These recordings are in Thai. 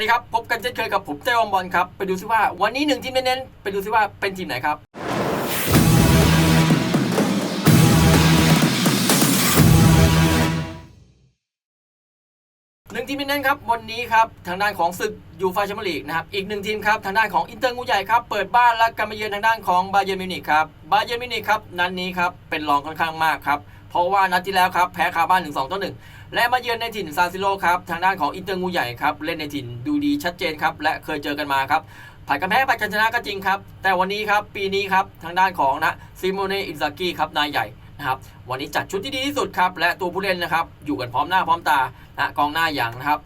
ดีครับ พบกันเช่นเคยกับผมเต้วงบอลครับ ไปดูซิว่าวันนี้หนึ่งทีมเน้นๆ ไปดูซิว่าเป็นทีมไหนครับหนึ่งทีมเน้นๆครับ วันนี้ครับ ทางด้านของศึกยูฟาแชมเปี้ยนลีกนะครับ อีกหนึ่งทีมครับ ทางด้านของอินเตอร์งูใหญ่ครับ เปิดบ้านและการมาเยือนทางด้านของบาเยอร์มิวนิกครับ บาเยอร์มิวนิกครับ นัดนนี้ครับ เป็นรองค่อนข้างมากครับ เพราะว่านัดที่แล้วครับแพ้คาบ้าน1 2ต่อ1และมาเยือนในถิ่นซานซิโรครับทางด้านของอินเตอร์งูใหญ่ครับเล่นในถิ่นดูดีชัดเจนครับและเคยเจอกันมาครับผัดกันแพ้ผัดกันชนะก็จริงครับ แต่วันนี้ครับปีนี้ครับทางด้านของนะซิโมเนอินซากิครับนายใหญ่นะครับวันนี้จัดชุดที่ดีที่สุดครับและตัวผู้เล่นนะครับอยู่กันพร้อมหน้าพร้อมตานะกองหน้าอย่างนะครับ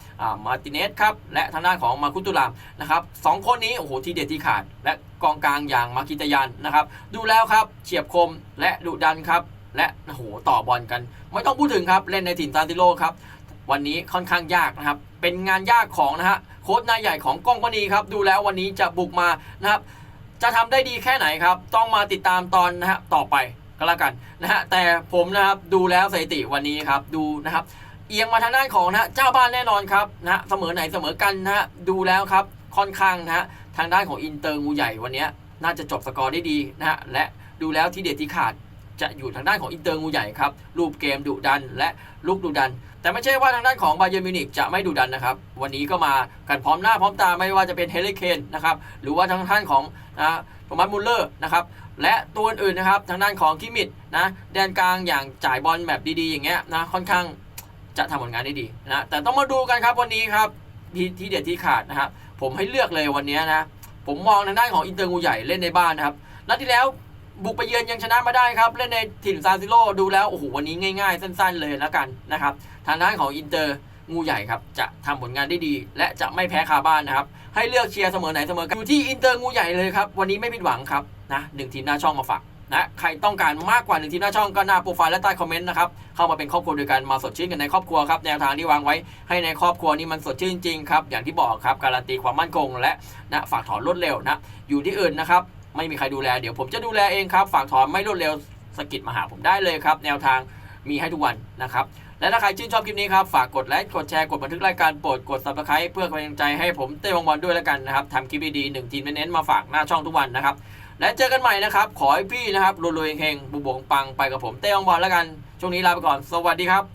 มาร์ติเนสครับและทางด้านของมาคุตุลามนะครับสองคนนี้โอ้โหทีเด็ดที่ขาด และกองกลางอย่างมาคิตยานนะครับดูแล้วครับเฉียบคมและดุดันครับ และโอ้โหต่อบอลกัน ไม่ต้องพูดถึงครับเล่นในถิ่นซานติโลครับวันนี้ค่อนข้างยากนะครับ เป็นงานยากของนะฮะโค้ชนายใหญ่ของกล้องปณีครับ ดูแล้ววันนี้จะบุกมานะครับ จะทำได้ดีแค่ไหนครับ ต้องมาติดตามตอนนะฮะต่อไปก็แล้วกันนะฮะแต่ผมนะครับดูแล้วสถิติวันนี้ครับดูนะครับ เอียงมาทางด้านของนะฮะเจ้าบ้านแน่นอนครับนะฮะเสมอไหนเสมอกันนะฮะดูแล้วครับค่อนข้างนะฮะทางด้านของอินเตอร์งูใหญ่วันนี้น่าจะจบสกอร์ได้ดีนะฮะและดูแล้วที่เด็ดที่ขาด จะอยู่ทางด้านของอินเตอร์งูใหญ่ครับรูปเกมดุดันและลูกดุดัน แต่ไม่ใช่ว่าทางด้านของบาเยอร์มิวนิกจะไม่ดุดันนะครับวันนี้ก็มากันพร้อมหน้าพร้อมตาไม่ว่าจะเป็นเฮเลเคนนะครับหรือว่าทางด้านของนะโทมัสมุลเลอร์นะครับและตัวอื่นๆนะครับทางด้านของคิมิดนะแดนกลางอย่างจ่ายบอลแบบดีๆ อย่างเงี้ยนะค่อนข้างจะทำผลงานได้ดีนะแต่ต้องมาดูกันครับวันนี้ครับที่ที่เด็ดที่ขาดนะครับผมให้เลือกเลยวันนี้นะผมมองทางด้านของอินเตอร์งูใหญ่เล่นในบ้านนะครับนัดที่แล้ว บุกไปเยือนยังชนะมาได้ครับ เล่นในถิ่นซานซิโร่ดูแล้ว โอ้โห วันนี้ง่ายๆ สั้นๆเลยแล้วกันนะครับ ทางด้านของอินเตอร์งูใหญ่ครับ จะทำผลงานได้ดี และจะไม่แพ้คาบ้านนะครับ ให้เลือกเชียร์เสมอไหนเสมอกันอยู่ที่อินเตอร์งูใหญ่เลยครับ วันนี้ไม่ผิดหวังครับนะหนึ่งทีมหน้าช่องมาฝากนะใครต้องการมากกว่าหนึ่งทีมหน้าช่องก็หน้าโปรไฟล์และใต้คอมเมนต์นะครับ เข้ามาเป็นครอบครัวด้วยกันมาสดชื่นกันในครอบครัวครับแนวทางที่วางไว้ให้ในครอบครัวนี้มันสดชื่นจริงครับอย่างที่บอกครับการันตีความมั่นคง และนะฝากถอนรวดเร็วนะอยู่ที่อื่นนะครับ ไม่มีใครดูแลเดี๋ยวผมจะดูแลเองครับ ฝากถอนไม่รวดเร็วสกิดมาหาผมได้เลยครับ แนวทางมีให้ทุกวันนะครับ และถ้าใครชื่นชอบคลิปนี้ครับ ฝากกดไลค์กดแชร์กดบันทึกรายการโปรดกด subscribe เพื่อกำลังใจให้ผมเต้วงบอลด้วยแล้วกันนะครับทำคลิปดีๆหนึ่งทีมเน้นๆมาฝากหน้าช่องทุกวันนะครับและเจอกันใหม่นะครับ ขอให้พี่นะครับรวยๆเฮงๆบุบงปังไปกับผมเต้วงบอลแล้วกันช่วงนี้ลาไปก่อน สวัสดีครับ